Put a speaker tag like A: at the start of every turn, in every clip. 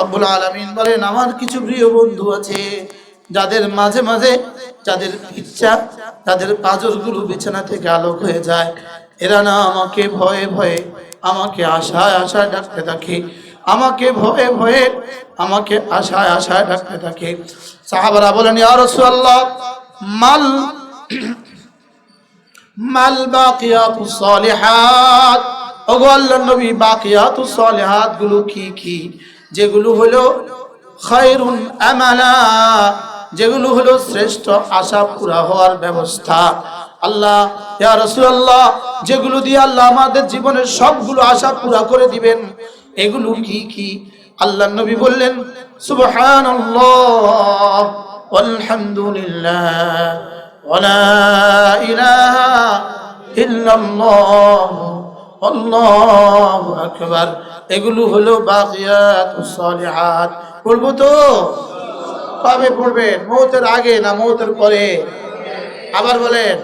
A: রব্বুল আলামিন বলেন, আমার কিছু প্রিয় বন্ধু আছে, যাদের মাঝে মাঝে যাদের ইচ্ছা তাদের পাজরগুলো বিছানা থেকে আলোক হয়ে যায়, এরা না আমাকে ভয়ে ভয়ে আমাকে আশায় আশায় ডাকতে থাকে, আমাকে ভয়ে ভয়ে আমাকে আশায় আশায় ডাকতে থাকে। সাহাবারা বলেন, ইয়া রাসূলুল্লাহ, মাল মাল বাকিয়াতুস সালিহাত? ওগো আল্লাহর নবী বাকিয়াতুস সালিহাতগুলো কি কি? যেগুলো হলো খায়রুন আমালা, যেগুলো হলো শ্রেষ্ঠ আশা পুরা হওয়ার ব্যবস্থা। আল্লাহ, ইয়া রাসূলুল্লাহ, যেগুলো দিয়ে আল্লাহ আমাদের জীবনের সবগুলো আশা পুরা করে দিবেন, এগুলো কি কি? আল্লাহ নবী বললেন, সুবহানাল্লাহ আলহামদুলিল্লাহ ওয়া লা ইলাহা ইল্লাল্লাহ আল্লাহ আকবার। এগুলো হলো বাকিয়াত পড়ব তো? কবে পড়বেন মৌতের আগে না মৌতের পরে? আবার বলেন,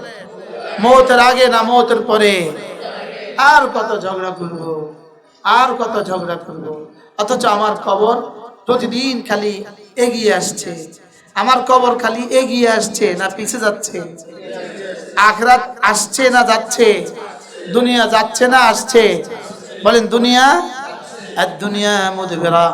A: মৌতের আগে না মৌতের পরে? আর কত ঝগড়া করব? আর কত ঝগড়া করব? অথচ আমার খবর প্রতিদিন খালি এগিয়ে আসছে। আমার কবর খালি এগিয়ে আসছে না পিছে যাচ্ছে? আখরাত আসছে না যাচ্ছে? দুনিয়া যাচ্ছে না, আসছে। বলেন, দুনিয়া? আর দুনিয়া মুদবেরা।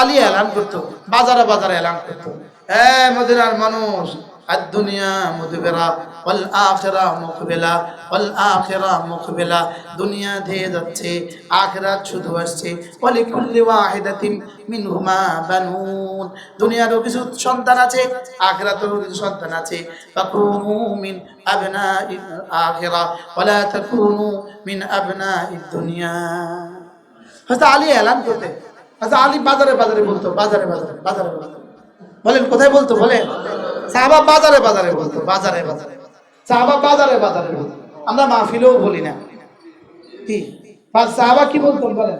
A: আলী এলান করতো, বাজারে বাজারে এলান করতো। হ্যাঁ মদিনার মানুষ الدنيا مدبرة والآخرة مقبلة والآخرة مقبلة দুনিয়া দিয়ে যাচ্ছে আখিরাত শুধু আসছে ওয়ালিকুল্লি ওয়াহিদাতিন মিনহুমা বানুন দুনিয়ারও কিছু সন্তান আছে আখিরাতেরও কিছু সন্তান আছে ফাকুনু মিন আবনাইল আখিরা ওয়ালা তাকুনু মিন আবনাইদ দুনিয়া হযরত আলী এলান করতে হযরত আলী বাজারে বাজারে বলতো বাজারে বাজারে বাজারে বাজারে বলেন কোথায় বলতো বলেন সাহাবা বাজারে বাজারে বলতো বাজারে বাজারে। সাহাবা বাজারে বাজারে আমরা মাহফিলেও বলি না। কি? সাহাবা কি বলেন?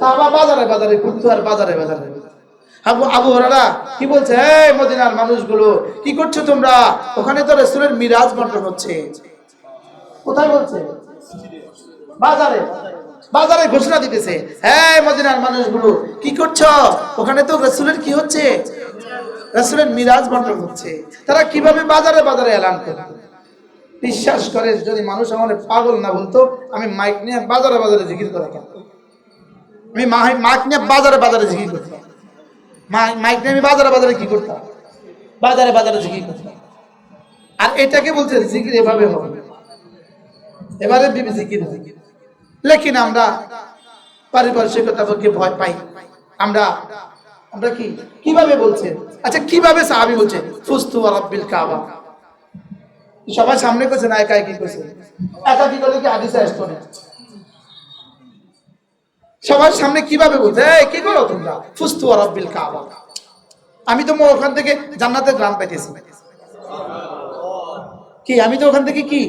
A: সাহাবা বাজারে বাজারে আর বাজারে বাজারে। আবু আবু হরারা কি বলছে? এই মদিনার মানুষগুলো, কি করছ তোমরা? ওখানে তো রেস্টুরেন্ট মিরাজ বন্টন হচ্ছে। কোথায় বলছে? বাজারে। বাজারে ঘোষণা দিতেছে। হ্যাঁ মদিনার মানুষগুলো, কি করছ? ওখানে তো রসুলের কি হচ্ছে? রসুলের মিরাজ বন্টন হচ্ছে। তারা কীভাবে বাজারে বাজারে এলান করে বিশ্বাস করে, যদি মানুষ আমার পাগল না বলতো, আমি মাইক নিয়ে বাজারে বাজারে জিকির করে আমি মাইক নিয়ে বাজারে বাজারে জিকির করতাম। মাইক নিয়ে আমি বাজারে বাজারে কি করতাম? বাজারে বাজারে জিকির করতাম। আর এটাকে বলছে, জিকির এভাবে হবে। এবারে বিবি জিকির লেকিন আমরা পারিপার্শ্বিকতা থেকে ভয় পাই। আমরা আমরা কি? কীভাবে বলছে? আচ্ছা কীভাবে সাহাবি বলছে? ফুস্তু রাব্বিল কাবা। সবার সামনে করছে না একা কি করছে একা কি করলে কি হাদিসে আসতো না? সবার সামনে কীভাবে বলছে? কি করো তোমরা? ফুস্তু রাব্বিল কাবা। আমি তো ওখান থেকে জান্নাতের গ্রাম পাইতেছি। কি, আমি তো ওখান থেকে কি?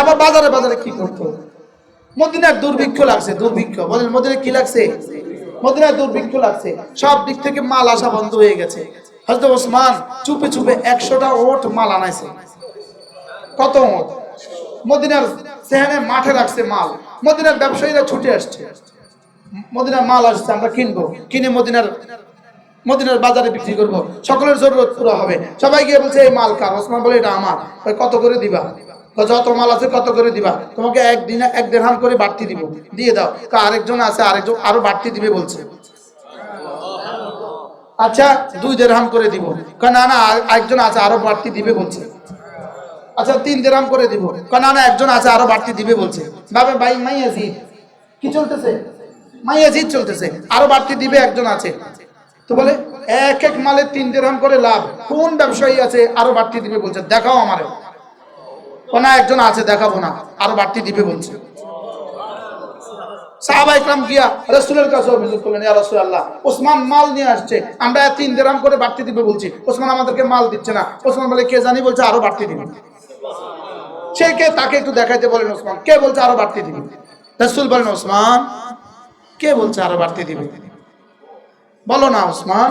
A: আবার বাজারে বাজারে কি করতো? মদিনার দুর্ভিক্ষ লাগছে, দুর্ভিক্ষ। মদিনায় কি লাগছে? মদিনার দুর্ভিক্ষ লাগছে। সব দিক থেকে মাল আসা বন্ধ হয়ে গেছে। হয়তো ওসমান চুপে চুপে একশোটা ওট মাল আনাইছে। কত ওট? মদিনার সেহানে মাঠে রাখছে মাল। মদিনার ব্যবসায়ীরা ছুটে আসছে। মদিনার মাল আসছে, আমরা কিনবো। কিনে মদিনার মদিনার বাজারে বিক্রি করব। সকলের জরুরত পুরো হবে। সবাই গিয়ে বলছে, এই মাল কার? ওসমান বলে, এটা আমার। কত করে দিবা? যত মাল আছে, কত করে দিবা? তোমাকে একদিনে এক করে বাড়তি দিব। দিয়ে দাও। আরেকজন আছে, আরেকজন আরও বাড়তি দিবে, বলছে। আচ্ছা দুই করে দিব। না না আর- আরেকজন আছে, আরও বাড়তি দিবে, বলছে। আচ্ছা তিন করে দিব। না না, একজন আছে, আরও বাড়তি দিবে, বলছে। ভাবে ভাই কি চলতেছে? চলতেছে, আরও বাড়তি দিবে, একজন আছে। তো বলে, এক এক মালে তিন দেড়হাম করে লাভ, কোন ব্যবসায়ী আছে, আরও বাড়তি দিবে, বলছে। দেখাও আমারে। না একজন আছে, দেখাবো না। আরও বাড়তি দিবে বলছে। আমরা তিন করে কে জানি সে কে, তাকে দেখাইতে বলেন কে বলছে আরও বাড়তি রসুল বলেন কে বলছে আরও বাড়তি দিবে বলো না, ওসমান।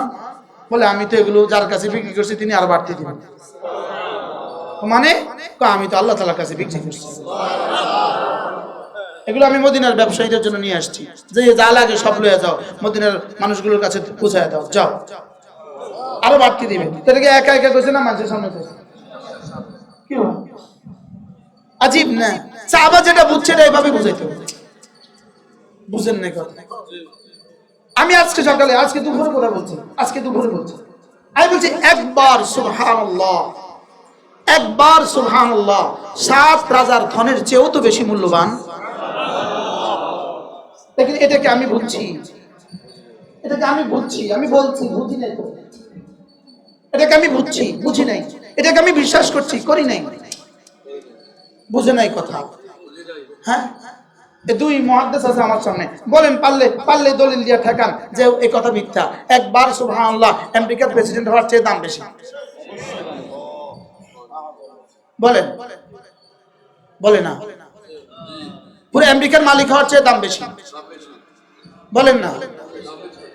A: বলে, আমি তো এগুলো যার কাছে বিক্রি করছি, তিনি আরও বাড়তি দিবেন মানে আমি তো আল্লাহ তালার কাছে বিক্রি করছি। এগুলো আমি মদিনার ব্যবসায়ীদের জন্য নিয়ে আসছি। যে যা লাগে সব লয়ে যাও, মদিনার মানুষগুলোর কাছে পৌঁছায় দাও, যাও। আরও বাড়তি দিবে। তাদেরকে একা একা কইছে না, মানুষের সামনে আজীব না? সাহাবা যেটা বুঝছে এটা এভাবে বুঝাইতে বুঝেন না আমি আজকে সকালে, আজকে দুপুরে কথা বলছি, আজকে দুপুরে বলছি। আমি বলছি, একবার সুবহানাল্লাহ। একবার সুবহানাল্লাহ, সাত রাজার ধনের চেয়েও তো বেশি মূল্যবান। এটাকে আমি বুঝছি। এটাকে আমি বুঝছি, আমি বলছি, বুঝি নাই এটাকে আমি বুঝছি, বুঝি নাই। এটাকে আমি বিশ্বাস করছি, করি নাই। বুঝে নাই কথা। হ্যাঁ? দুই মহাদ্দেশ আছে আমার সামনে। বলেন, পারলে পারলে দলিল দিয়ে ঠেকান যে এই কথা মিথ্যা। একবার সুবহানাল্লাহ, আমেরিকার প্রেসিডেন্ট হওয়ার চেয়ে দাম বেশি। বলেন। বলে না। পুরো আমেরিকার মালিক হওয়ার চেয়ে দাম বেশি। বলেন না।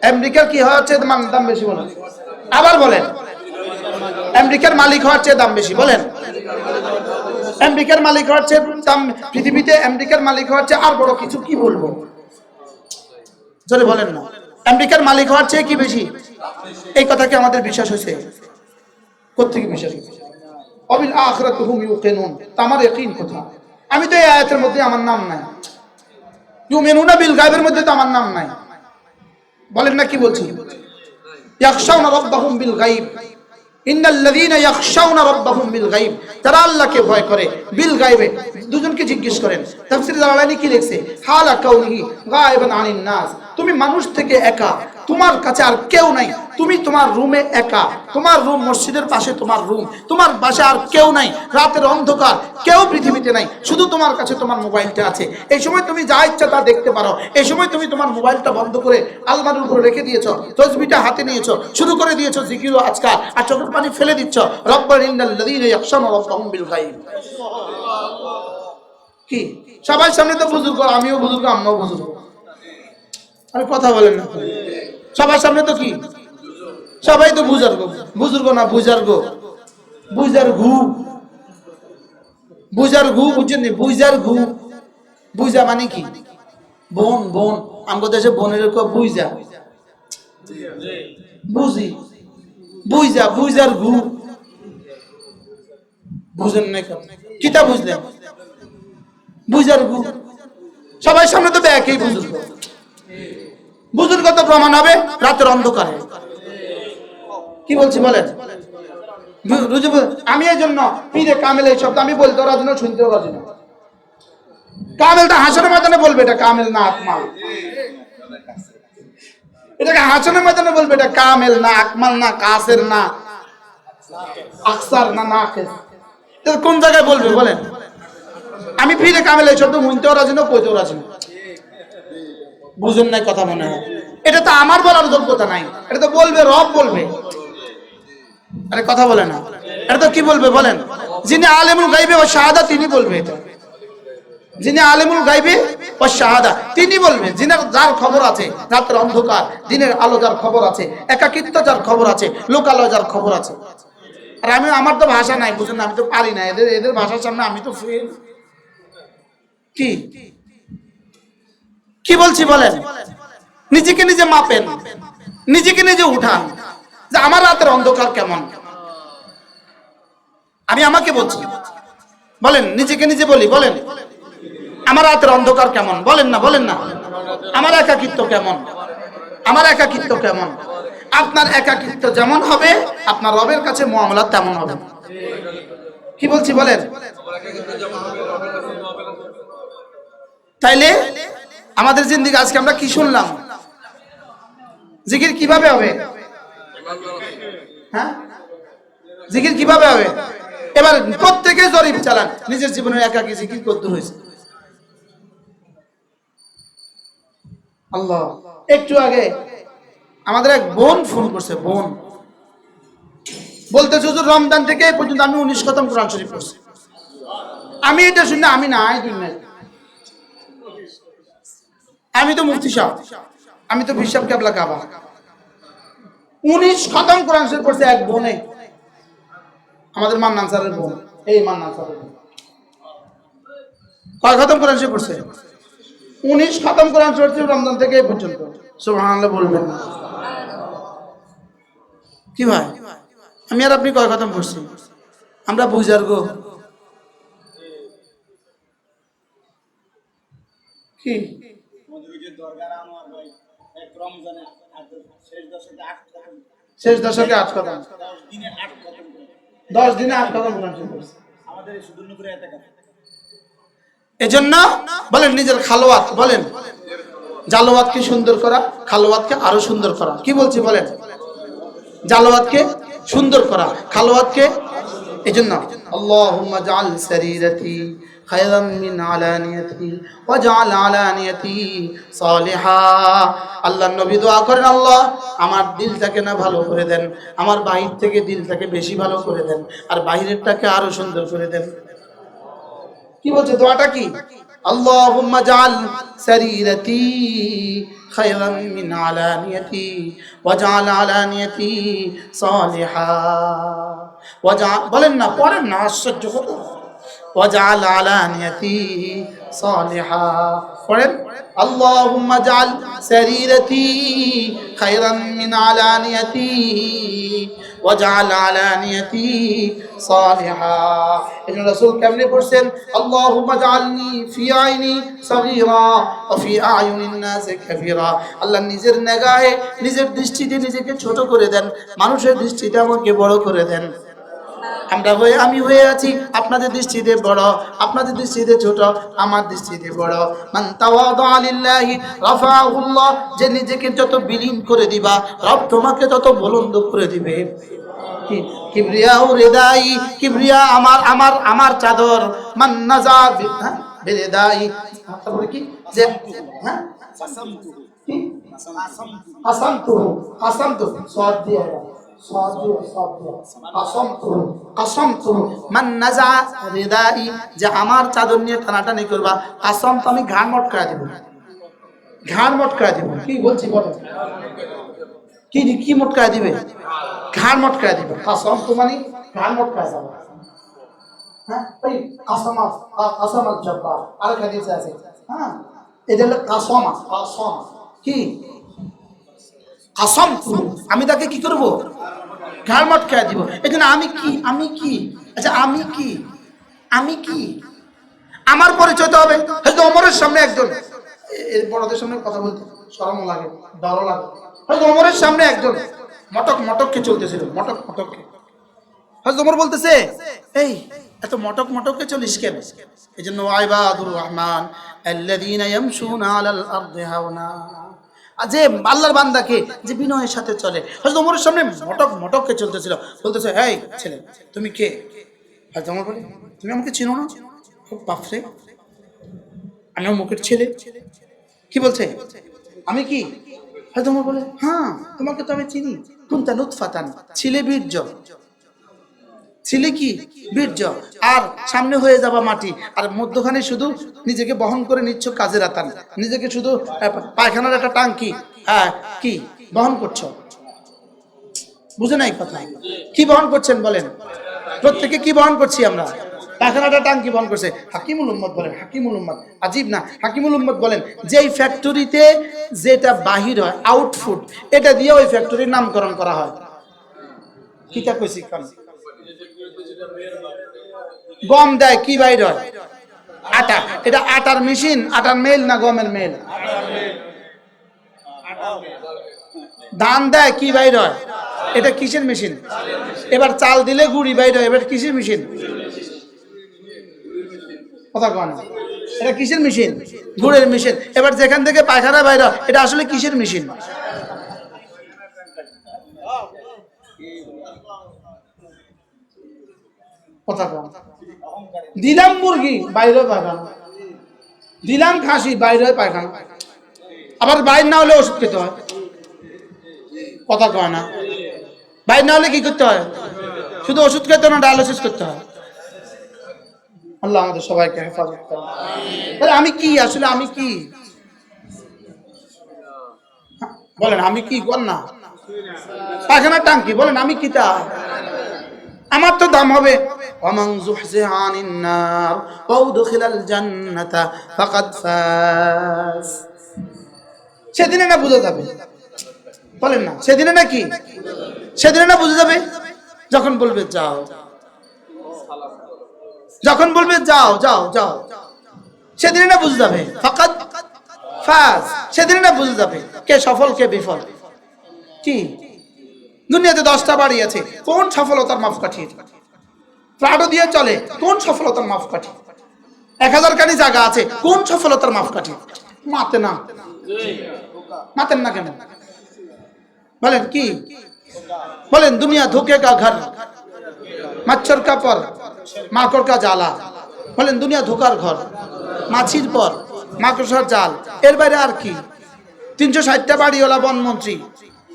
A: আমেরিকার কি হওয়ার চেয়ে দাম বেশি বলেন। আবার বলেন। আমেরিকার মালিক হওয়ার চেয়ে দাম বেশি। বলেন। আমেরিকার মালিক হওয়ার চেয়ে দাম পৃথিবীতে আমেরিকার মালিক হওয়ার চেয়ে আর বড় কিছু কি বলব? জোরে বলেন না। আমেরিকার মালিক হওয়ার চেয়ে কি বেশি? এই কথা কি আমাদের বিশ্বাস হয়েছে? কোথেকে বিশ্বাস হয়েছে? আমি তো এই আয়াতের মধ্যে আমার নাম নাই। ইউমিনুনা বিল গায়বের মধ্যে তো আমার নাম নাই। বলেন না কি বলছি? বিল গায়বে। দুজনকে জিজ্ঞেস করেন কি লিখছে? তুমি মানুষ থেকে একা। তোমার কাছে আর কেউ নাই। তুমি তোমার রুমে একা। তোমার রুম মসজিদের পাশে তোমার রুম। তোমার বাসা আর কেউ নাই। রাতের অন্ধকার। কেউ পৃথিবীতে নাই। শুধু তোমার কাছে তোমার মোবাইলটা আছে। এই সময় তুমি যা ইচ্ছা তা দেখতে পারো। এই সময় তুমি তোমার মোবাইলটা বন্ধ করে আলমারির উপরে রেখে দিয়েছ। তসবিটা হাতে নিয়েছো। শুরু করে দিয়েছ জিকির আজকাল আর চোখের পানি ফেলে দিচ্ছ। গায়ব। কি? সবাই সামনে তো বুজুর্গ আমিও বুজুর্গ আম্মাও বুজুর্গ আরে কথা বলেন না। সবার সামনে তো কি? সবাই তো বুজার্গ বুজুর্গ না বুজার্গ বুজার ঘু বুজার ঘু বুঝছেন বুজার ঘু বুজা মানে কি? বোন বোন। আমাদের দেশে বোনের বুইজা বুঝি। বুইজা বুজার ঘু বুঝেন না কেন? কিতা বুঝলেন? বুজার ঘু সবাই সামনে তো একই বুজুর্গ। বুজুর্গ তো প্রমাণ হবে, রাতের অন্ধকারে। কি বলছি বলেন? আমি এই জন্য পীরে কামেল এই শব্দ, আমি বলতে রাজি না, শুনতেও রাজি না। কামেলটা হাসনের ময়দানে বলবে, এটা কামেল না আকমাল। এটাকে হাসনের ময়দানে বলবে, এটা কামেল না আকমাল না কাসের না আকসার না এটা কোন জায়গায় বলবে বলেন? আমি ফিরে কামেল এই শব্দ, শুনতেও রাজি না, কইতেও রাজি না। বুঝুন নাই কথা মনে হয়। এটা তো আমার বলার যোগ্যতা নাই। এটা তো বলবে, রব বলবে। আরে কথা বলে না। এটা তো কি বলবে বলেন? যিনি আলেমুল গাইবে ও শাহাদা, তিনি বলবে এটা। যিনি আলেমুল গাইবে ও শাহাদা, তিনি বলবে। যিনার যার খবর আছে, রাতের অন্ধকার, দিনের আলো যার খবর আছে, একাকিত্ব যার খবর আছে, লোকালয় যার খবর আছে। আর আমি, আমার তো ভাষা নাই, বুঝুন আমি তো পারি না। এদের এদের ভাষার সামনে আমি তো ফেল কি? কি বলছি বলেন? নিজেকে নিজে মাপেন, নিজেকে নিজে উঠান যে আমার রাতের অন্ধকার কেমন। আমি আমাকে বলছি, বলেন, নিজেকে নিজে বলি, বলেন, আমার রাতের অন্ধকার কেমন? বলেন না বলেন না। আমার একাকিত্ব কেমন? আমার একাকিত্ব কেমন? আপনার একাকিত্ব যেমন হবে, আপনার রবের কাছে মুআমলা তেমন হবে। কি বলছি বলেন? তাইলে আমাদের জিন্দিগি, আজকে আমরা কি শুনলাম? জিকির কীভাবে হবে? হ্যাঁ? জিকির কীভাবে হবে? এবার প্রত্যেকে জরিপ চালান। নিজের জীবনে একাকি জিকির করতে হয়েছে। আল্লাহ। একটু আগে আমাদের এক বোন ফোন করছে, বোন। বলতে হুজুর, রমজান থেকে এই পর্যন্ত আমি উনিশ খতম কোরআন শরীফ পড়ছি। আমি এটা শুনে আমি না নাই, দুনিয়ায়। আমি তো মুফতি সাহেব। আমি তো বিশাব কেবলা কাবা। উনিশ খতম কোরআন শরীফ পড়ছে এক বোনে। আমাদের মান্নান স্যারের বোন। এই মান্নান স্যারের কয় খতম কোরআন শরীফ পড়ছে? উনিশ খতম কোরআন চলছে রমজান থেকে এই পর্যন্ত। সুবহানাল্লাহ বলবেন। কি ভাই? আমি আর আপনি কয় খতম করছি আমরা বুঝার গো। কি? শেষ দশকে আট দশ দিনে আট। এজন্য বলেন নিজের খালোয়াত বলেন। জালোয়াতকে সুন্দর করা খালোয়াতকে আরও সুন্দর করা। কি বলছি বলেন? জালোয়াতকে সুন্দর করা খালোয়াতকে এজন্য। আল্লাহুম্মা জাআল সারিরাতি আলানিয়াতি সালিহা আল্লাহর নবী দোয়া করেন, আল্লাহ, আমার দিলটাকে না ভালো করে দেন, আমার বাহির থেকে দিলটাকে বেশি ভালো করে দেন, আর বাহিরেরটাকে আরও সুন্দর করে দেন। কি বলছে দোয়াটা কি? আল্লাহুম্মা জাআল সারিরাতি খায়রান মিন আলানিয়াতি ওয়াজআল আলানিয়াতি সালিহা। ওয়াজআল বলেন না, পড়েন না, আশ্চর্য ওয়াজআল আলানিয়াতি সালিহা পড়েন, আল্লাহুম্মা জাআল সারিরাতি খায়রান মিন আলানিয়াতি ওয়াজআল আলানিয়াতি সালিহা. এজন্য রাসূল কেমনে পড়ছেন? আল্লাহুম্মা জাআলনি ফি আইনি সাগীরা ওয়া ফি আয়ুনিন নাস কাবীরা আল্লাহ নিজের নেগাহে, নিজের দৃষ্টিতে নিজেকে ছোট করে দেন, মানুষের দৃষ্টিতে আমাকে বড় করে দেন। আমরা হয়ে, আমি হয়ে আছি। আপনাদের দৃষ্টিতে বড়, আপনাদের দৃষ্টিতে ছোট, আমার দৃষ্টিতে বড়। মান তাওয়াদা লিল্লাহি রাফাহুল্লাহ, যে নিজেকে যত বিলীন করে দিবা, রব তোমাকে তত বুলন্দ করে দিবে। কিবরিয়া ও রেদাই, কিবরিয়া আমার আমার আমার চাদর। মান নাজা হ্যাঁ? বেরেদাই। তারপরে কি? যে হ্যাঁ? কাসামতু কাসামতু সদ দিয়ে সদ দিয়ে দিয়ে যে আমার চাদর নিয়ে টানাটানি করবা কাসাম তো আমি ঘাড় মটকা দিব। ঘাড় মটকা দিব। কি বলছি বলো? কি কি মটকা দিবে? ঘাড় মটকা দিবে। কাসাম তো মানে ঘাড় মটকা যাবে হ্যাঁ? ওই কাসামা কাসামাত জব্বার আর হাদিস আছে। হ্যাঁ? এটা হলো কাসামা কাসামা কি? কাসম? আমি তাকে কি করব? ঘাড় মটকায় দিব। এখানে আমি কি? আমি কি? আচ্ছা আমি কি? আমি কি? আমার পরিচয় তো হবে। হয়তো অমরের সামনে একজন। এর বড়দের সামনে কথা বলতে শরমও লাগে ডরও লাগে। হয়তো অমরের সামনে একজন। মটক মটককে চলতেছিল। মটক মটককে হয়তো ওমর বলতেছে, এই, এত মটক মটককে চলিস কেন? এই জন্য, আইবাদুর রহমান, আল্লাযীনা ইয়ামশুনা আলাল আরদি হাওনা। যে আল্লাহর বান্দাকে যে বিনয়ের সাথে চলে। হয়তো ওমরের সামনে মটক, মটককে চলতেছিল। বলতেছে, এই ছেলে, তুমি কে? হয়তো ওমর বলে, তুমি আমাকে চিনো না? খুব বাপরে, আমি মুখের ছেলে। কি বলছে? আমি কি? হয়তো ওমর বলে হ্যাঁ তোমাকে তো আমি চিনি। কুন্তা লুৎফাতান ছিলে বীর্য। ছিলে কি? বীর্য। আর সামনে হয়ে যাবা মাটি। আর মধ্যখানে শুধু নিজেকে বহন করে নিচ্ছ কাজের আতান নিজেকে শুধু পায়খানার একটা টাঙ্কি। হ্যাঁ কি? বহন করছ। বুঝে নাই কথা? কি বহন করছেন বলেন? প্রত্যেকে কি বহন করছি আমরা? পায়খানাটা টাঙ্কি বহন করছে। হাকিমুল বলেন, হাকিমুল আজীব না। হাকিমুল উম্মত বলেন, যেই ফ্যাক্টরিতে যেটা বাহির হয় আউটফুট এটা দিয়ে ওই ফ্যাক্টরির নামকরণ করা হয়। কিতা কইছি গম দেয়, কি বাইর? হয় আটা। এটা আটার মেশিন, আটার মেল না গমের মেল? ধান দেয়, কি বাইর? হয় এটা কিসের মেশিন? এবার চাল দিলে গুড়ি বাইর হয় এবার কিসের মেশিন? কথা কয় এটা কিসের মেশিন? গুড়ের মেশিন। এবার যেখান থেকে পায়খানা বাইর হয় এটা আসলে কিসের মেশিন? দিলাম মুরগি, বাইরে পায়খানা। দিলাম খাসি, বাইরে পায়খানা। আবার বাইর না হলে ওষুধ খেতে হয়। কথা কয় না। বাইর না হলে কি করতে হয়? শুধু ওষুধ খেতে না, ডায়ালিসিস করতে হয়। আল্লাহ আমাদের সবাইকে হেফাজত করে আমি কি? আসলে আমি কি? বলেন, আমি কি? বল না। পায়খানার টাঙ্কি বলেন, আমি কি তা? আমার তো দাম হবে ومن زحزح عن النار وادخل الجنة فقد فاز সেদিনে না বোঝা যাবে বলেন না সেদিনে না কি সেদিনে না বোঝা যাবে যখন বলবে যাও যখন বলবে যাও যাও যাও সেদিনে না বুঝে যাবে ফাকাত ফাজ সেদিনে না বুঝে যাবে কে সফল কে বিফল কি দুনিয়াতে দশটা বাড়ি আছে, কোন সফলতার মাপকাঠি? প্রাডো দিয়ে চলে, কোন সফলতার মাপকাঠি? এক হাজার কানি জায়গা আছে, কোন সফলতার মাপকাঠি? মাতে না। মাতেন না কেন? বলেন কি? বলেন, দুনিয়া ধোকে কা ঘর, মাচ্ছর কা পর, মাকড় কা জালা বলেন, দুনিয়া ধোকার ঘর, মাছির পর, মাকড়সার জাল। এর বাইরে আর কি? তিনশো ষাটটা বাড়িওয়ালা বনমন্ত্রী।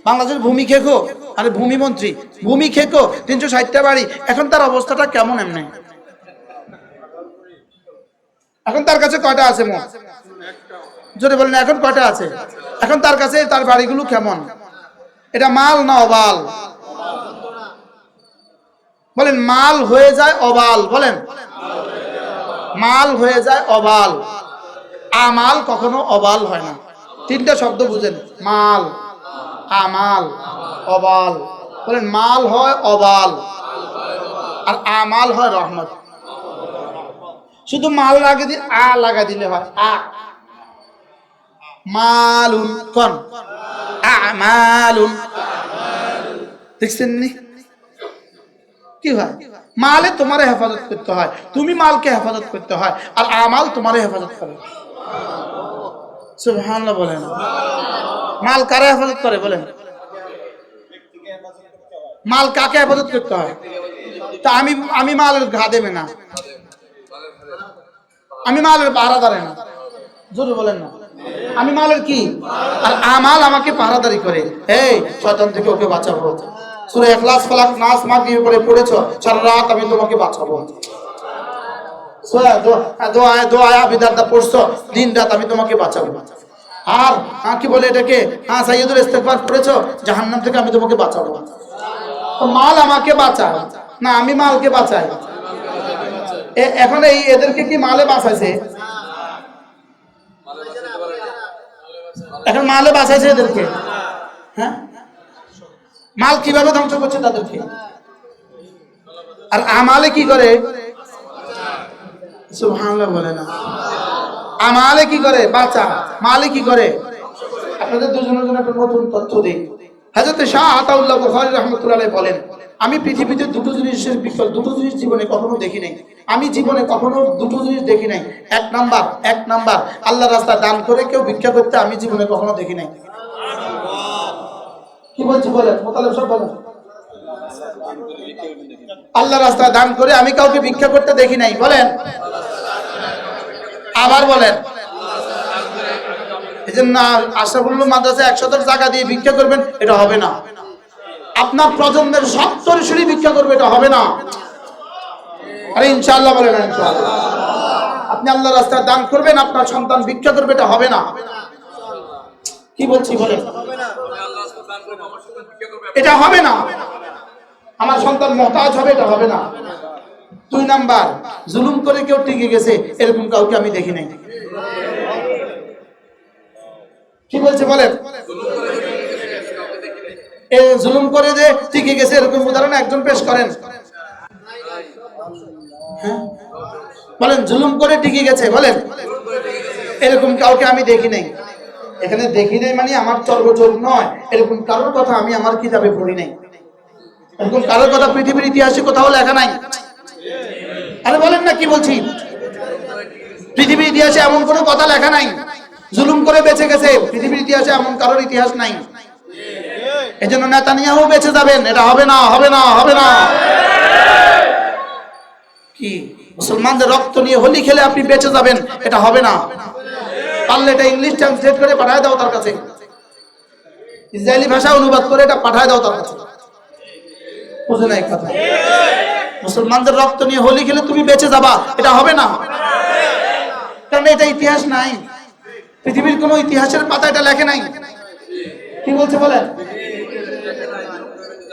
A: বাংলাদেশের ভূমি খেকো আরে ভূমি মন্ত্রী ভূমি খেকো, তিনশো ষাটটা বাড়ি। এখন তার অবস্থাটা কেমন এমনি? এখন তার কাছে কয়টা আছে মোট জোরে বলেন, এখন কয়টা আছে? এখন তার কাছে তার বাড়িগুলো কেমন? এটা মাল না অবাল? বলেন, মাল হয়ে যায় অবাল, বলেন। মাল হয়ে যায় অবাল। আমাল কখনো অবাল হয় না। তিনটা শব্দ বুঝেন, মাল, আমাল। অবাল। বলেন, মাল হয় অবাল। আর আমাল হয় রহমত। শুধু মাল লাগে দিয়ে আ লাগা দিলে হয়, আ। মালুন কন। আমালুন। দেখছেন নি? কি হয়? মালে তোমারে হেফাজত করতে হয়, তুমি মালকে হেফাজত করতে হয়, আর আমাল তোমারে হেফাজত করে। সুবহানাল্লাহ বলেন। মাল কারে হেফাজত করে বলেন? মাল কাকে হেফাজত করতে হয়? তা আমি আমি মালের ঘা দেবে না। আমি মালের পাহারাদারে না। জোরে বলেন না। আমি মালের কি? আর আমাল আমাকে পাহারাদারি করে। এই, শয়তান থেকে ওকে বাঁচাবো। সুরে এখলাস ফালাক, নাস মাগরিব পরে পড়েছো? সারা রাত আমি তোমাকে বাঁচাবো। সোয়া, দোয়া দোয়া দোয়া বিদারদা পড়ছো। দিন রাত আমি তোমাকে বাঁচাবো। আর কি বলে এটাকে? হ্যাঁ সাইয়দুল ইস্তেগফার পড়েছো জাহান্নাম থেকে আমি তোমাকে বাঁচাবো মাল আমাকে বাঁচায় না, আমি মালকে বাঁচাই। এখন এই এদেরকে কি মালে বাঁচাইছে? এখন মালে বাঁচাইছে এদেরকে। হ্যাঁ? মাল কীভাবে ধ্বংস করছে তাদেরকে? আর আমালে কি করে? সুবহানাল্লাহ বলে না। আমালে কি করে? বাঁচা মালে কি করে? আপনাদের দুজনের জন্য একটা নতুন তথ্য দিই। হাজরত শাহ আতাউল্লাহ বুখারী রাহমাতুল্লাহ বলেন আমি পৃথিবীতে দুটো জিনিসের বিকল্প দুটো জিনিস জীবনে কখনো দেখি নাই। আমি জীবনে কখনো দুটো জিনিস দেখি নাই। এক নাম্বার এক নাম্বার আল্লাহ রাস্তা দান করে কেউ ভিক্ষা করতে আমি জীবনে কখনো দেখি নাই। কি বলছি বলেন? মোতালেব সব বলেন। আল্লাহ রাস্তায় দান করে আমি কাউকে ভিক্ষা করতে দেখি নাই। বলেন আবার বলেন। এই জন্য আশরাফুল্লাহ মাদ্রাসা একশত টাকা দিয়ে ভিক্ষা করবেন, এটা হবে না। আপনার প্রজন্মের সত্তর সিঁড়ি ভিক্ষা করবে, এটা হবে না। আরে ইনশাআল্লাহ বলেন আপনি আল্লাহ রাস্তায় দান করবেন, আপনার সন্তান ভিক্ষা করবে, এটা হবে না। কি বলছি, বলেন? এটা হবে না। আমার সন্তান মহতাজ হবে, এটা হবে না। দুই নাম্বার, জুলুম করে কেউ টিকে গেছে, এরকম কাউকে আমি দেখি নাই। কি বলছে বলেন? এ জুলুম করে যে টিকে গেছে, এরকম উদাহরণ একজন পেশ করেন। হ্যাঁ? বলেন, জুলুম করে টিকে গেছে, বলেন। এরকম কাউকে আমি দেখি নাই। এখানে দেখি নাই মানে আমার চর্বচোর নয়। এরকম কারোর কথা আমি আমার কিতাবে পড়ি নাই। এরকম কারোর কথা পৃথিবীর ইতিহাসে কোথাও লেখা নাই। আরে বলেন না কি বলছি? পৃথিবীর ইতিহাসে এমন কোনো কথা লেখা নাই। জুলুম করে বেঁচে গেছে। পৃথিবীর ইতিহাসে এমন কারোর ইতিহাস নাই। এজন্য নেতানিয়াহু বেঁচে যাবেন। এটা হবে না হবে না হবে না। কি? মুসলমানদের রক্ত নিয়ে হোলি খেলে আপনি বেঁচে যাবেন। এটা হবে না। পারলে এটা ইংলিশ ট্রান্সলেট করে পাঠায় দাও তার কাছে। ইসরায়েলি ভাষা অনুবাদ করে এটা পাঠায় দাও তার কাছে। বুঝে নাই কথা। মুসলমানদের রক্ত নিয়ে হোলি খেলে তুমি বেঁচে যাবা, এটা হবে না। কারণ এটা ইতিহাস নাই। পৃথিবীর কোনো ইতিহাসের পাতা এটা লেখে নাই। কি বলছে বলেন?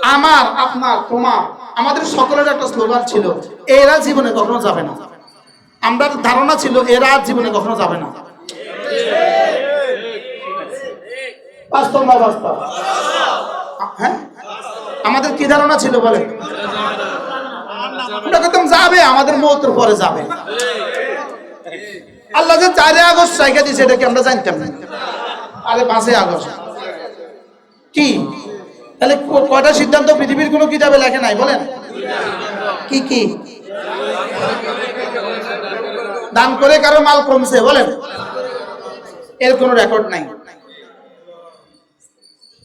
A: আমার, আপনার, তোমার, আমাদের সকলের একটা স্লোগান ছিল, এরা জীবনে কখনো যাবে না। আমরা ধারণা ছিল, এরা জীবনে কখনো যাবে না। হ্যাঁ? আমাদের কি ধারণা ছিল বলে আমরা যাবে, আমাদের পরে যাবে। আল্লাহ যে চারে আগস্ট দিয়েছে, এটা কি আমরা জানতাম না? আরে আগস্ট। কি? তাহলে কয়টা সিদ্ধান্ত পৃথিবীর কোনো কিতাবে লেখে নাই, বলেন? কি কি? দান করে কারও মাল কমছে, বলেন? এর কোনো রেকর্ড নাই।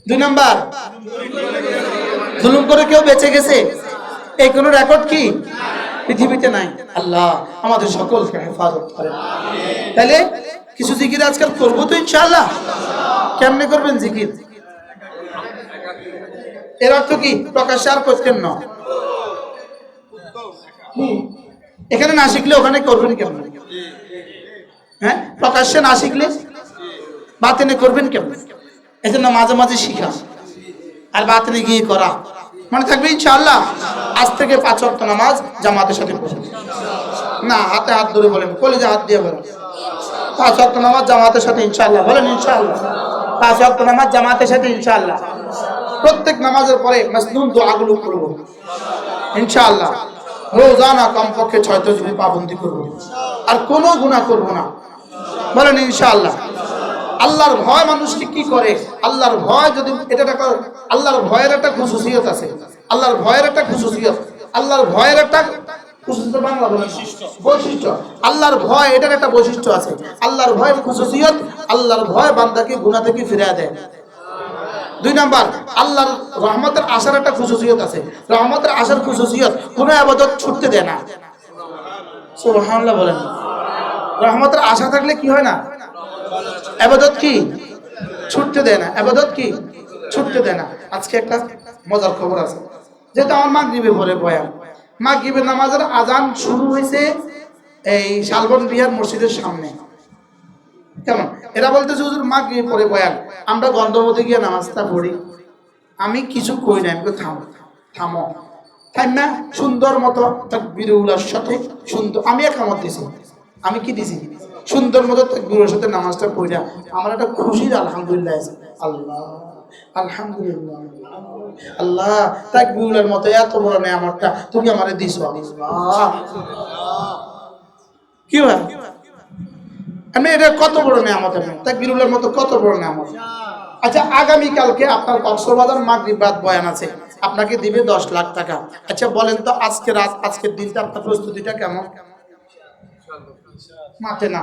A: দুই নাম্বার, জুলুম করে কেউ বেঁচে গেছে? এই কোনো রেকর্ড কি? পৃথিবীতে নাই। আল্লাহ আমাদের সকলকে হেফাজত করেন। তাহলে কিছু জিকির আজকাল করব তো ইনশাআল্লাহ। কেমনে করবেন জিকির? এর অর্থ কি? প্রকাশ আর করতেন না। এখানে না শিখলে ওখানে করবেন কেমন? হ্যাঁ? প্রকাশ্যে না শিখলে বাতেনে করবেন কেমন? এই জন্য মাঝে মাঝে শিখা। আর বাতেনে গিয়ে করা। মনে থাকবে ইনশাআল্লাহ? আজ থেকে পাঁচ ওয়াক্ত নামাজ জামাতের সাথে পড়বেন না, হাতে হাত ধরে বলেন, কলেজে হাত দিয়ে বলেন। পাঁচ ওয়াক্ত নামাজ জামাতের সাথে ইনশাআল্লাহ, বলেন ইনশাআল্লাহ। পাঁচ ওয়াক্ত নামাজ জামাতের সাথে ইনশাআল্লাহ। প্রত্যেক নামাজের পরে মাসনুন দোয়াগুলো করব। ইনশাআল্লাহ। রোজানা কমপক্ষে ছয় তসবি পাবন্দি করব। আর কোনো গুনাহ করব না। বলেন ইনশাআল্লাহ। আল্লাহর ভয় মানুষকে কি করে? আল্লাহর ভয় যদি এটা একটা আল্লাহর ভয়ের একটা খুশুসিয়ত আছে। আল্লাহর ভয়ের একটা খুশুসিয়ত আল্লাহর ভয়ের একটা বাংলা বৈশিষ্ট্য। আল্লাহর ভয় এটার একটা বৈশিষ্ট্য আছে। আল্লাহর ভয়ের খুশুসিয়ত আল্লাহর ভয় বান্দাকে গুনাহ থেকে ফিরিয়ে দেয়। দুই নাম্বার আল্লাহর রহমতের আশার একটা খুশুসিয়ত আছে। রহমতের আশার খুশুসিয়ত কোনো আবাদত ছুটতে দেয় না। সুবহানাল্লাহ বলেন। রহমতের আশা থাকলে কি হয় না? আবাদত কি? ছুটতে দেয় না। আবাদত কি? ছুটতে দেয় না। আজকে একটা মজার খবর আছে। যেটা আমার মাগরিবে পরে বয়ান। মাগরিবের নামাজের আজান শুরু হয়েছে এই শালবন বিহার মসজিদের সামনে। কেমন? এরা বলতেছে, হুজুর, মাগরিব পরে বয়ান। আমরা গন্ধবতে গিয়ে নামাজটা পড়ি। আমি কিছু কই না। আমি থামো থামো। তাই না? সুন্দর মতো বিরুলার সাথে সুন্দর আমি একামত দিছি আমি কি দিছি? সুন্দর মতো তাকবীরের সাথে নামাজটা পড়া আমার একটা খুশির আলহামদুলিল্লাহ আল্লাহ আল্লাহ আচ্ছা আগামী কালকে আপনার কক্সবাজার মাগরিব রাত বয়ান আছে। আপনাকে দিবে দশ লাখ টাকা। আচ্ছা বলেন তো আজকে রাত, আজকের দিনটা আপনার প্রস্তুতিটা কেমন কেমন? মাঠে না।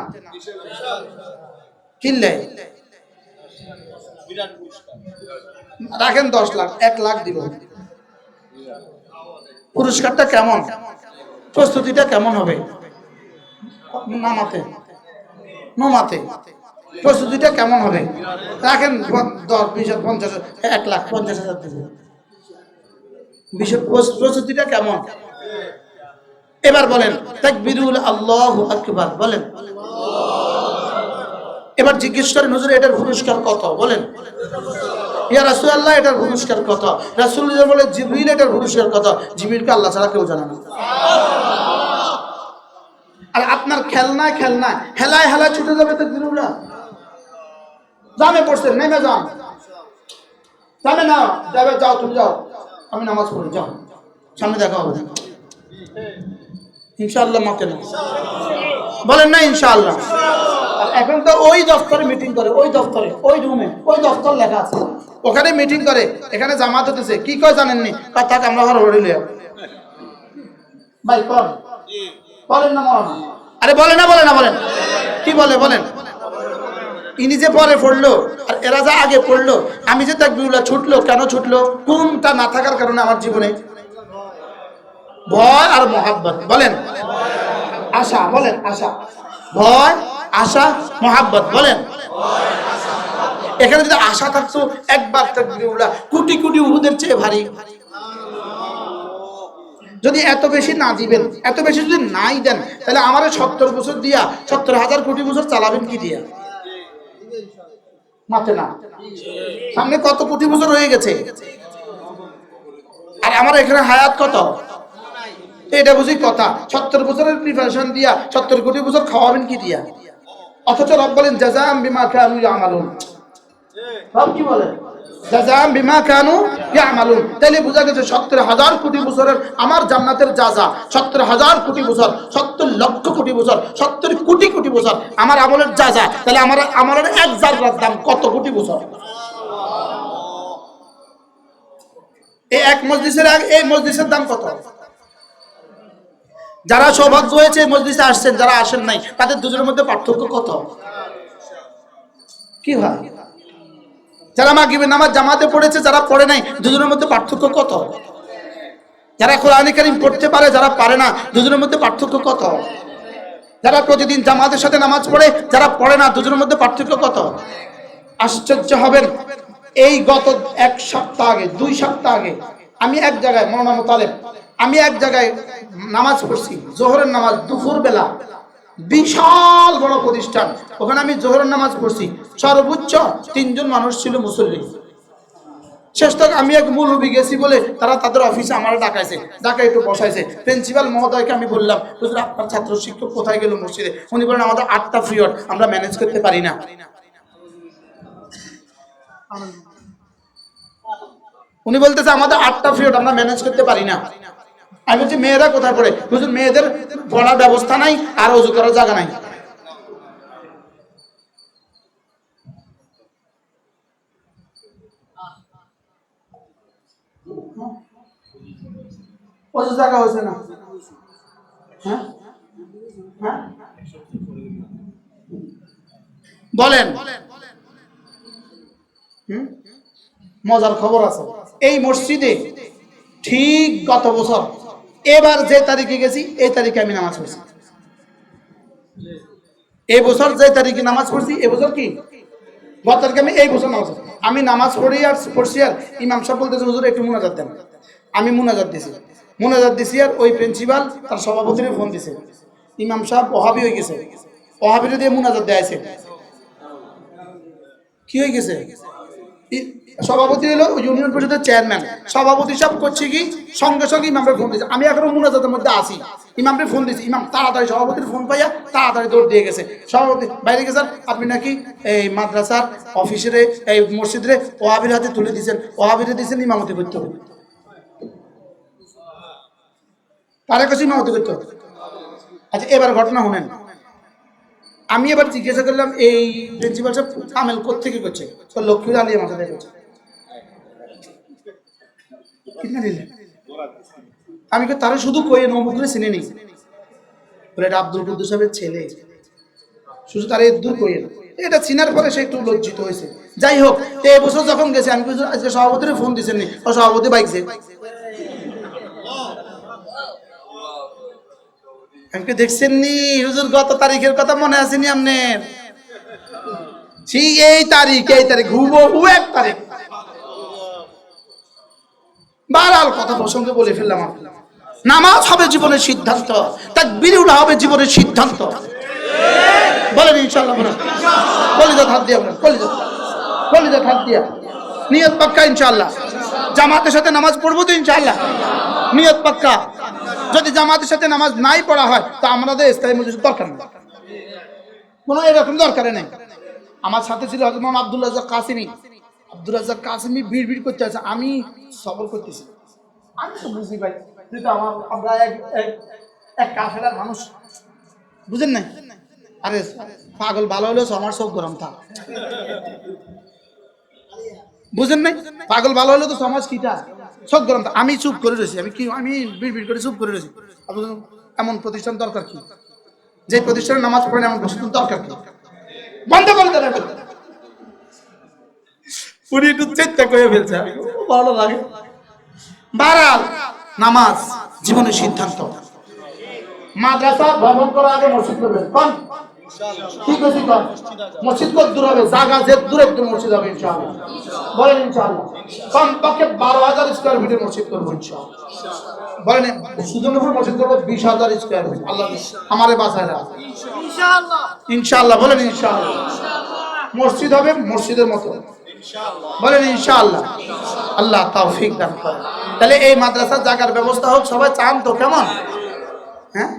A: কিনলে রাখেন দশ লাখ, এক লাখ দিব। পুরস্কারটা কেমন? প্রস্তুতিটা কেমন হবে? নামাতে নমাতে প্রস্তুতিটা কেমন হবে? রাখেন দশ, বিশ, পঞ্চাশ, এক লাখ, পঞ্চাশ হাজার দেবে। প্রস্তুতিটা কেমন? এবার বলেন, তাকবীরুল আল্লাহ আকবার, বলেন। এবার জিজ্ঞেস করেন, হুজুর, এটার পুরস্কার কত? বলেন। ইয়া রাসূল আল্লাহ এটার পুরস্কার কত? রাসূল বলে, জিবরিল, এটার পুরস্কার কত? জিবরিলকে আল্লাহ ছাড়া কেউ জানে না। আর আপনার খেলনা খেলনা হেলায় হেলায় ছুটে যাবে তো গিরুলা জামে পড়ছেন নেমে যান। জামে না যাবে যাও, তুমি যাও। আমি নামাজ পড়ি, যাও। সামনে দেখা হবে। ইনশাআল্লাহ মাকে না বলেন না ইনশাআল্লাহ। আর এখন তো ওই দফতরে মিটিং করে, ওই দফতরে, ওই রুমে ওই দফতর লেখা আছে। ওখানে মিটিং করে, এখানে জামাত হতেছে, কি কয় জানেননি? তা তাক আমরা ঘর হরে ভাই কর বলেন না, মরণ। আরে বলে না বলে না বলেন কি বলে, বলেন। ইনি যে পরে পড়ল, আর এরা যা আগে পড়ল, আমি যে তাকবিরুল্লাহ ছুটলো, কেন ছুটলো, কোনটা না থাকার কারণে আমার জীবনে ভয় আর মহাব্বত। বলেন। আশা বলেন, আশা। ভয়, আশা, মহাব্বত, বলেন। এখানে যদি আশা থাকতো, একবার তাকবিরুল্লাহ কোটি কোটি উহুদের চেয়ে ভারী। যদি এত বেশি না দিবেন, এত বেশি যদি নাই দেন, তাহলে আমার সত্তর বছর দিয়া, সত্তর হাজার কোটি বছর চালাবেন কি দিয়া? মাতে না। সামনে কত কোটি বছর হয়ে গেছে? আর আমার এখানে হায়াত কত? এটা বুঝি কথা। সত্তর বছরের প্রিপারেশন দিয়া সত্তর কোটি বছর খাওয়াবেন কি দিয়া? অথচ রব বলেন, জাজাম বিমা কানু ইয়ামালুন। রব কি বলে? জাজাম বিমা কানু ইয়ামালুন। তাইলে বোঝা গেছে সত্তর হাজার কোটি বছরের আমার জান্নাতের জাজা সত্তর হাজার কোটি বছর, সত্তর লক্ষ কোটি বছর, সত্তর কোটি কোটি বছর আমার আমলের জাজা তাহলে আমার আমলের এক জাররার দাম কত কোটি বছর? এই এক মসজিদের আগে এই মসজিদের দাম কত? যারা সৌভাগ্য হয়েছে মসজিদে আসছেন, যারা আসেন নাই, তাদের দুজনের মধ্যে পার্থক্য কত? কি হয়? যারা মাগিবের নামাজ জামাতে পড়েছে, যারা পড়ে নাই, দুজনের মধ্যে পার্থক্য কত? যারা কোরআন কারিম পড়তে পারে, যারা পারে না, দুজনের মধ্যে পার্থক্য কত? যারা প্রতিদিন জামাতের সাথে নামাজ পড়ে, যারা পড়ে না, দুজনের মধ্যে পার্থক্য কত? আশ্চর্য হবেন। এই গত এক সপ্তাহ আগে, দুই সপ্তাহ আগে, আমি এক জায়গায় মৌলানা মোতালেব আমি এক জায়গায় নামাজ পড়ছি, জোহরের নামাজ দুপুর বেলা বিশাল বড় প্রতিষ্ঠান। ওখানে আমি জোহরের নামাজ পড়ছি। সর্বোচ্চ তিনজন মানুষ ছিল মুসল্লি। শেষ তক আমি এক মৌলবী গেছি বলে তারা তাদের অফিসে আমার ডাকাইছে। ডাকাই একটু বসাইছে। প্রিন্সিপাল মহোদয়কে আমি বললাম, হুজুর, আপনার ছাত্র শিক্ষক কোথায় গেল মসজিদে? উনি বলেন আমাদের আটটা পিরিয়ড, আমরা ম্যানেজ করতে পারি না। উনি বলতেছে, আমাদের আটটা পিরিয়ড, আমরা ম্যানেজ করতে পারি না। আমি বলছি, মেয়েরা কোথায় পড়ে? হুজুর, মেয়েদের পড়ার ব্যবস্থা নাই, আর অজু করার জায়গা নাই। হ্যাঁ? হ্যাঁ? বলেন? মজার খবর আছে। এই মসজিদে ঠিক গত বছর এবার যে তারিখে গেছি, এই তারিখে আমি নামাজ পড়ছি। এই বছর যে তারিখে নামাজ পড়ছি, এই বছর কি? গত তারিখে আমি এই বছর নামাজ। আমি নামাজ পড়ি আর পড়ছি আর ইমাম সাহেব বলতেছে, হুজুর, একটু মুনাজাত দেন। আমি মুনাজাত দিছি। মুনাজাত দিছি আর ওই প্রিন্সিপাল তার সভাপতির ফোন দিছে। ইমাম সাহেব ওহাবি হয়ে গেছে। ওহাবির দিয়ে মুনাজাত দেয়াছে কি হয়ে গেছে? সভাপতি হলো ইউনিয়ন পরিষদের চেয়ারম্যান সভাপতি সব করছে কি? সঙ্গে সঙ্গে ইমামরে ফোন দিয়েছে। আমি এখনও মুনাজাতের মধ্যে আছি। ইমামরে ফোন দিয়েছি। ইমাম তাড়াতাড়ি সভাপতির ফোন পাইয়া তাড়াতাড়ি দৌড় দিয়ে গেছে। সভাপতি, বাইরে গেছে আপনি নাকি এই মাদ্রাসার অফিসের এই মসজিদে ওহাবির হাতে তুলে দিয়েছেন। ওহাবিরে দিয়েছেন ইমামতি করতে হবে। তার কাছে ইমামতি করতে হবে? আচ্ছা এবার ঘটনা শুনেন। আমি এবার জিজ্ঞাসা করলাম, এই প্রিন্সিপাল সাহেব আমেল কোথেকে করছে? লক্ষ্মীর আলী সাথে করছে কিতনা আমি তারা শুধু কয়ে নমুখরে চিনে নেই। বলে, এটা আব্দুল কুদ্দুস সাহেবের ছেলে। শুধু তারা দূর কইয়ে এটা চিনার পরে সে একটু লজ্জিত হয়েছে। যাই হোক এই বছর যখন গেছে, আমি আজকে সভাপতির ফোন দিছেন নি। সভাপতি বাইকছে আমি কি দেখছেন নি? হুজুর গত তারিখের কথা মনে আছে নি আপনার? এই তারিখ এই তারিখ, হুবহু এক তারিখ। বারাল কথা প্রসঙ্গে বলে ফেললাম। নামাজ হবে জীবনের সিদ্ধান্ত, তাকবীরুল হবে জীবনের সিদ্ধান্ত। বলেন দিয়া নিয়ত পাক্কা ইনশাআল্লাহ। জামাতের সাথে নামাজ পড়ব তো ইনশাআল্লাহ। নিয়ত পাক্কা। যদি জামাতের সাথে নামাজ নাই পড়া হয়, তা আমাদের স্থায়ী মজুর দরকার নেই। কোনো এরকম দরকার নেই। আমার সাথে ছিল হজরত মোহাম্মদ আব্দুল রাজাক কাসিমি। ভিড় ভিড় করতে আছে, আমি করতেছি। আমি তো আমার, আমরা এক কাফেলার মানুষ। বুঝেন নাই? আরে, পাগল ভালো হলেও আমার সব গরম থাক। বুঝেন নাই? পাগল ভালো হলে তো সমাজ কিটা সব গরম আমি চুপ করে রয়েছি, আমি কি, আমি বিড় করে চুপ করে রয়েছি। এমন প্রতিষ্ঠান দরকার কি? যে প্রতিষ্ঠানে নামাজ পড়ে না, এমন প্রতিষ্ঠান দরকার কি? বন্ধ করে এখন। উনি একটু চেষ্টা করে ফেলছে। ভালো লাগে। বারাল নামাজ জীবনের সিদ্ধান্ত। মাদ্রাসা ভ্রমণ করার আগে মসজিদ করবেন। কোন? ঠিক আছে কোন? মসজিদ কত দূর হবে? জায়গা যে দূরে মসজিদ হবে ইনশাআল্লাহ। বলেন ইনশাআল্লাহ। বারো হাজার স্কোয়ার ফিটের মসজিদ করব ইনশাআল্লাহ। বলেন সুজনপুর মসজিদ করব বিশ হাজার স্কোয়ার ফিট আল্লাহ আমারে বাসায় রাখ। ইনশাআল্লাহ বলেন ইনশাআল্লাহ। মসজিদ হবে মসজিদের মতো। বলেন ইনশাআল্লাহ। আল্লাহ তৌফিক তাহলে এই মাদ্রাসার জায়গার ব্যবস্থা হোক, সবাই চান তো, কেমন? হ্যাঁ?